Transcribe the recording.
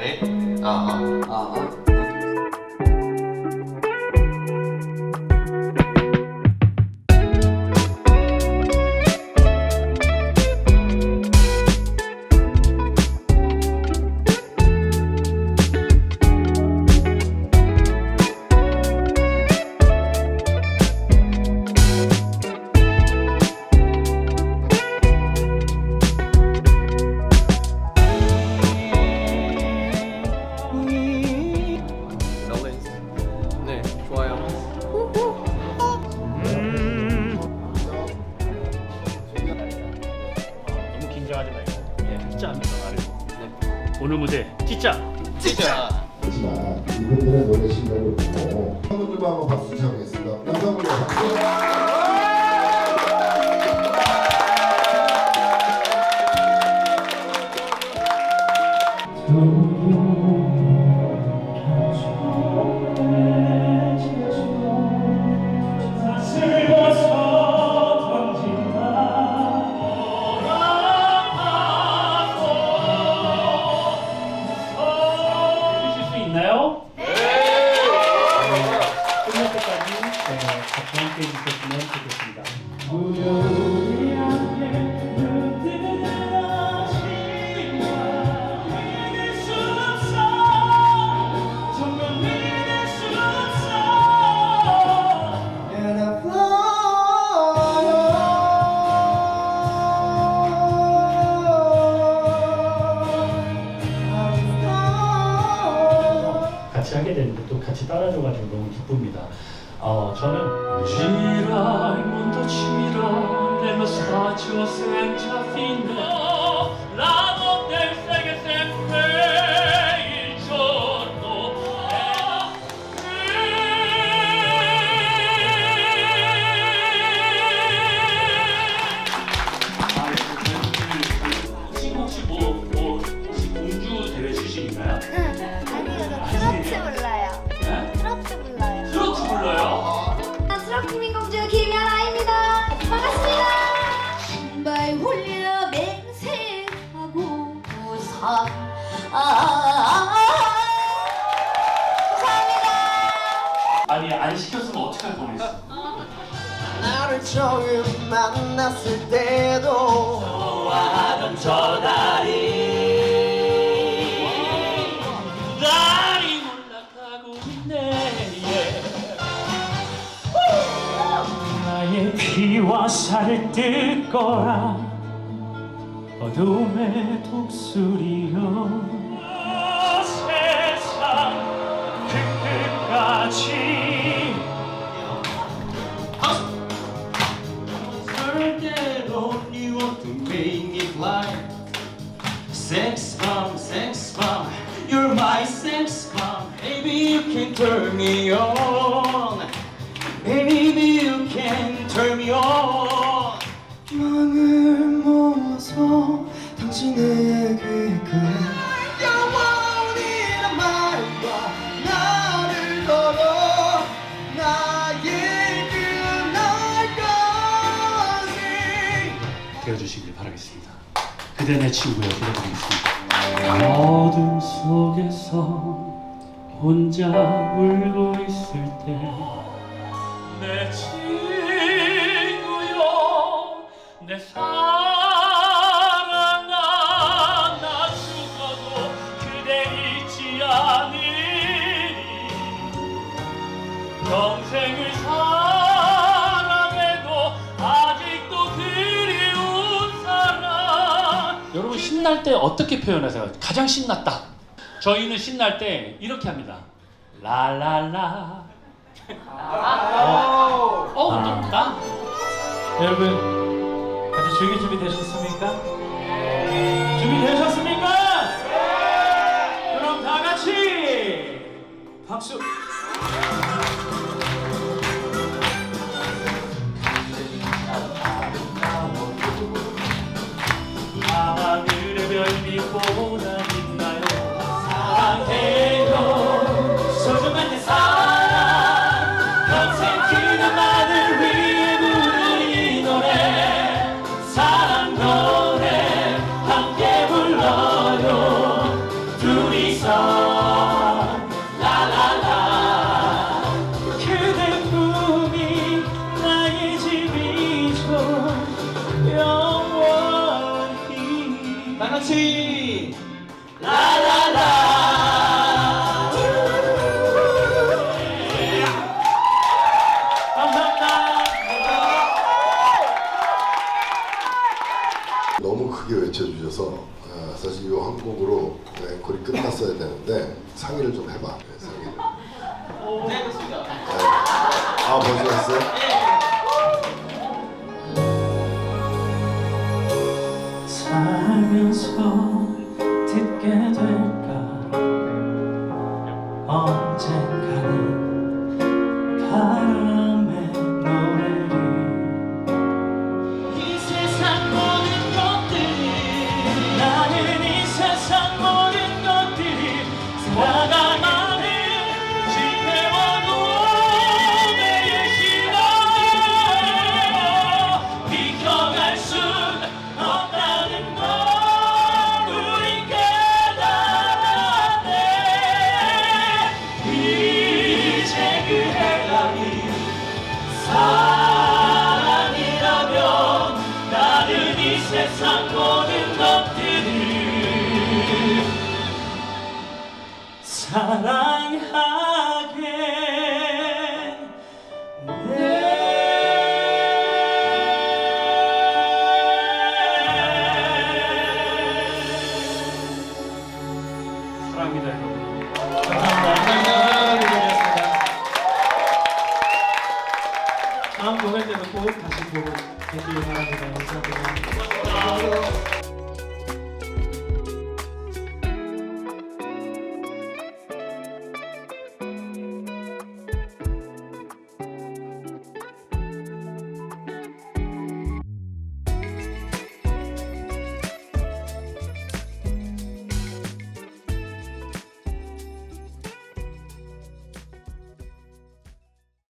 哎，啊啊啊啊！ 말해고 네. 오늘 무대 진짜 진짜. 하지만 이분들의 노래 실력을 보고 팬분들과 한번 박수 청하겠습니다. 남성분들 박수. 해 따라줘가지고 너무 기쁩니다. 어, 저는 mondo gira nello spazio senza fine La 안 시켰으면 어떡할 뻔했어. 나를 처음 만났을 때도 좋아하던 저 다리 날이 올라가고 있네. 나의 피와 살을 뜰 거라. 어둠의 독수리여 on Baby you can turn me on 마음을 모아서 당신의 귓가에 영원이란 말과 나를 걸어 나의 그날까지 되어주시길 바라겠습니다. 그대 내 친구여 기다리겠습니다. 어둠 속에서 혼자 울고 있을 때. 내 친구여 내 사랑아 나 죽어도 그대 잊지 않으리. 평생을 사랑해도 아직도 그리운 사랑. 여러분 신날 때 어떻게 표현하세요? 가장 신났다 저희는 신날 때 이렇게 합니다 라라라 어, 어 나? 여러분 같이 즐길 준비 되셨습니까? 준비 되셨습니까? 그럼 다 같이 박수 다 같이 라라라 감사합니다. 너무 크게 외쳐주셔서 아, 사실 이 한 곡으로 앵콜이 끝났어야 되는데 상의를 좀 해봐 네, 상의를 네, 고생하셨습니다. 네. 아 벌써 했어요? 네. heavens fall. 다음 공연 때 뵙고 다시 보고 뵙길 바랍니다. 감사합니다.